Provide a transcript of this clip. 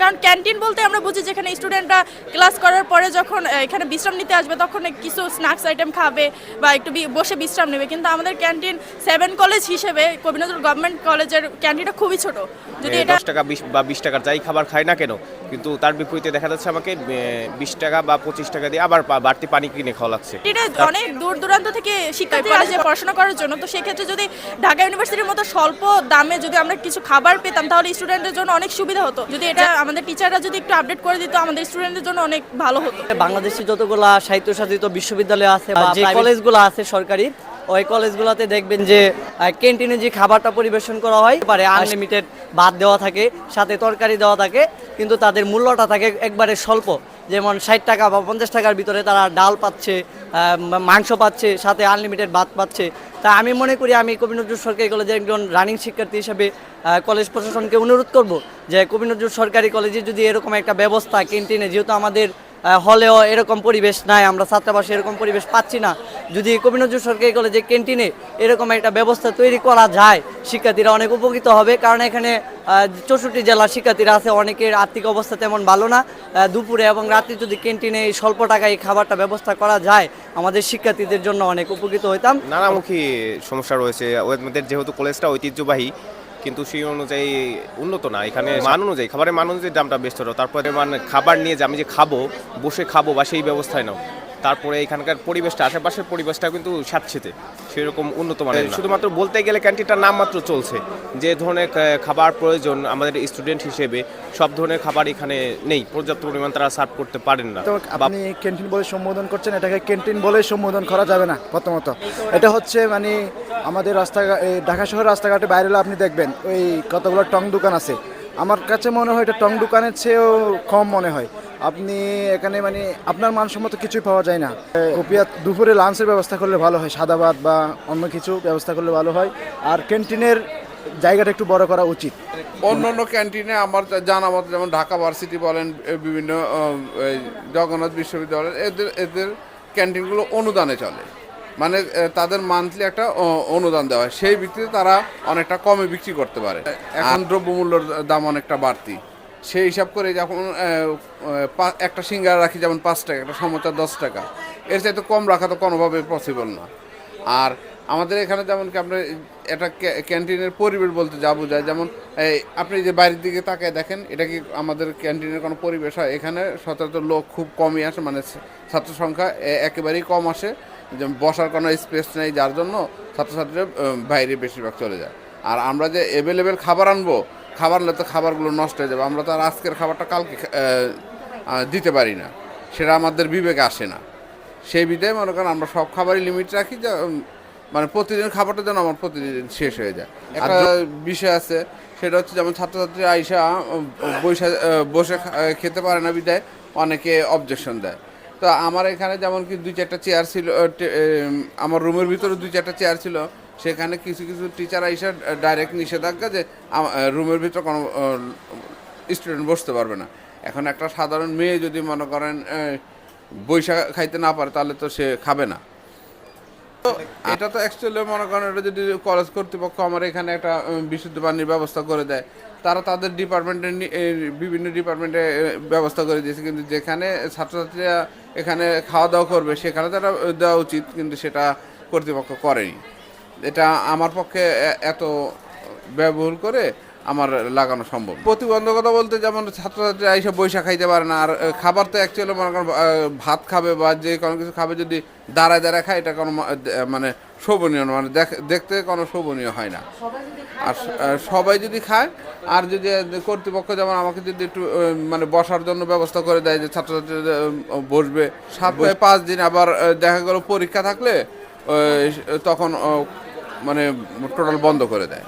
কারণ ক্যান্টিন বলতে আমরা বুঝি যেখানে স্টুডেন্টরা ক্লাস করার পরে যখন এখানে বিশ্রাম নিতে আসবে তখন কিছু স্ন্যাক্স আইটেম খাবে বা একটু বসে বিশ্রাম নেবে। কিন্তু আমাদের ক্যান্টিন সেভেন কলেজ হিসেবে কবি নজরুল গভর্নমেন্ট কলেজের ক্যান্টিনটা খুবই ছোট। যদি এটা দশ টাকা বিশ বা বিশ টাকার যাই খাবার খায় না কেন কিন্তু তার বিপরীতে দেখা যাচ্ছে আমাকে বিশ টাকা বা পঁচিশ টাকা দিয়ে আবার বাড়তি পানি কিনে খাওয়া লাগছে এটা অনেক দূর দূরান্ত থেকে শিক্ষার্থী কলেজে পড়াশোনা করার জন্য তো সেক্ষেত্রে যদি ঢাকা ইউনিভার্সিটির মতো স্বল্প দামে যদি আমরা কিছু খাবার পেতাম তাহলে স্টুডেন্টদের জন্য অনেক সুবিধা হতো। যদি এটা আমাদের টিচাররা যদি একটু আপডেট করে দিত আমাদের স্টুডেন্টদের জন্য অনেক ভালো হতো। বাংলাদেশে যতগুলা সাহিত্যশাসিত বিশ্ববিদ্যালয় আছে বা যে কলেজগুলো আছে সরকারি ওই কলেজগুলোতে দেখবেন যে ক্যান্টিনে যে খাবারটা পরিবেশন করা হয় পারে আনলিমিটেড ভাত দেওয়া থাকে সাথে তরকারি দেওয়া থাকে কিন্তু তাদের মূল্যটা থাকে একবারে স্বল্প। যেমন ষাট টাকা বা পঞ্চাশ টাকার ভিতরে তারা ডাল পাচ্ছে মাংস পাচ্ছে, সাথে আনলিমিটেড ভাত পাচ্ছে। তা আমি মনে করি আমি কবি নজরুল সরকারি কলেজের একজন রানিং শিক্ষার্থী হিসেবে কলেজ প্রশাসনকে অনুরোধ করব যে কবি নজরুল সরকারি কলেজে যদি এরকম একটা ব্যবস্থা ক্যান্টিনে যেহেতু আমাদের হলেও এরকম পরিবেশ নাই, আমরা ছাত্রাবাসে এরকম পরিবেশ পাচ্ছি না। যদি কবি নজরুল সরকারি কলেজে ক্যান্টিনে এরকম একটা ব্যবস্থা তৈরি করা যায়, শিক্ষার্থীরা অনেক উপকৃত হবে। কারণ এখানে চৌষট্টি জেলার শিক্ষার্থীরা আছে, অনেকের আর্থিক অবস্থা তেমন ভালো না। দুপুরে এবং রাতে যদি ক্যান্টিনে এই স্বল্প টাকায় এই খাবারটা ব্যবস্থা করা যায়, আমাদের শিক্ষার্থীদের জন্য অনেক উপকৃত হইতাম। নানামুখী সমস্যা রয়েছে। আমাদের যেহেতু কলেজটা ঐতিহ্যবাহী কিন্তু সেই অনুযায়ী উন্নত না। এখানে মান অনুযায়ী, খাবারের মান অনুযায়ী দামটা বেশ তারপরে মানে খাবার নিয়ে যে আমি যে খাব, বসে খাব বা সেই ব্যবস্থায় নাও। তারপরে এখানকার পরিবেশটা আশেপাশের পরিবেশটা কিন্তু স্বাচ্ছেতে সেরকম উন্নত মানের শুধুমাত্র বলতে গেলে ক্যান্টিনটার নাম মাত্র চলছে। যে ধরনের খাবার প্রয়োজন আমাদের স্টুডেন্ট হিসেবে সব ধরনের খাবার এখানে নেই। পর্যাপ্ত পরিমাণ তারা সার্ভ করতে পারেন না। তো আপনি ক্যান্টিন বলে সম্বোধন করছেন এটাকে ক্যান্টিন বলে সম্বোধন করা যাবে না প্রথমত। এটা হচ্ছে মানে আমাদের রাস্তাঘাট এই ঢাকা শহর রাস্তাঘাটে বাইরে হলে আপনি দেখবেন ওই কতগুলো টং দোকান আছে। আমার কাছে মনে হয় এটা টং দোকানের চেয়েও কম মনে হয়। আপনি এখানে মানে আপনার মানসম্মত কিছুই পাওয়া যায় না। কপিয়া দুপুরে লাঞ্চের ব্যবস্থা করলে ভালো হয় সাদা ভাত বা অন্য কিছু ব্যবস্থা করলে ভালো হয়। আর ক্যান্টিনের জায়গাটা একটু বড় করা উচিত। অন্য অন্য ক্যান্টিনে আমার জানা মতো যেমন ঢাকা ভার্সিটি বলেন বিভিন্ন জগন্নাথ বিশ্ববিদ্যালয় এদের এদের ক্যান্টিনগুলো অনুদানে চলে। মানে তাদের মান্থলি একটা অনুদান দেওয়া হয়। সেই ভিত্তিতে তারা অনেকটা কমে বিক্রি করতে পারে। এখন দ্রব্যমূল্যর দাম অনেকটা বাড়তি। সেই হিসাব করে যখন একটা সিঙ্গারা রাখি যেমন পাঁচ টাকা, একটা সমোচা দশ টাকা, এর চাইতে কম রাখা তো কোনোভাবে পসিবল না। আর আমাদের এখানে যেমন কি আপনার এটা ক্যান্টিনের পরিবেশ বলতে যা বোঝায়, যেমন আপনি যে বাইরের দিকে তাকায় দেখেন, এটা কি আমাদের ক্যান্টিনের কোনো পরিবেশ হয়? এখানে সচরাচর লোক খুব কমই আসে মানে ছাত্র সংখ্যা একেবারেই কম আসে। যেমন বসার কোনো স্পেস নেই যার জন্য ছাত্রছাত্রীরা বাইরে বেশিরভাগ চলে যায়। আর আমরা যে অ্যাভেলেবেল খাবার আনব খাবার আনলে তো খাবারগুলো নষ্ট হয়ে যাবে। আমরা তো আর আজকের খাবারটা কালকে দিতে পারি না। সেটা আমাদের বিবেকে আসে না। সেই বিধায় মনে করেন আমরা সব খাবারই লিমিট রাখি যে মানে প্রতিদিন খাবারটা যেন আমার প্রতিদিন শেষ হয়ে যায়। একটা বিষয় আছে সেটা হচ্ছে যেমন ছাত্রছাত্রী আইসা বৈশা বসে খেতে পারে না বিধায় অনেকে অবজেকশন দেয়। তো আমার এখানে যেমন কি দুই চারটা চেয়ার ছিল আমার রুমের ভিতরে দুই চারটা চেয়ার ছিল। সেখানে কিছু কিছু টিচার আইসা ডাইরেক্ট নিষেধাজ্ঞা যে রুমের ভিতরে কোনো স্টুডেন্ট বসতে পারবে না। এখন একটা সাধারণ মেয়ে যদি মনে করেন বৈশাখ খাইতে না পারে, তাহলে তো সে খাবে না। তো এটা তো অ্যাকচুয়ালি মনে করেন, এটা যদি কলেজ কর্তৃপক্ষ আমার এখানে একটা বিশুদ্ধ পানির ব্যবস্থা করে দেয়, তারা তাদের ডিপার্টমেন্টে বিভিন্ন ডিপার্টমেন্টে ব্যবস্থা করে দিয়েছে। কিন্তু যেখানে ছাত্রছাত্রীরা এখানে খাওয়া দাওয়া করবে, সেখানে তারা দেওয়া উচিত, কিন্তু সেটা কর্তৃপক্ষ করেনি। এটা আমার পক্ষে এত ব্যবহার করে আমার লাগানো সম্ভব প্রতিবন্ধকতা বলতে যেমন ছাত্রছাত্রী এইসব বৈশাখ খাইতে পারে না আর খাবার তো অ্যাকচুয়ালি মনে করেন ভাত খাবে বা যে কোনো কিছু খাবে যদি দাঁড়ায় দাঁড়ায় খায় এটা কোনো মানে শোভনীয় মানে দেখ- দেখতে কোনো শোভনীয় হয় না। আর সবাই যদি খায় আর যদি কর্তৃপক্ষ যেমন আমাকে যদি একটু মানে বসার জন্য ব্যবস্থা করে দেয় যে ছাত্রছাত্রীরা বসবে সপ্তাহে পাঁচ দিন আবার দেখা গেল পরীক্ষা থাকলে তখন মানে টোটাল বন্ধ করে দেয়।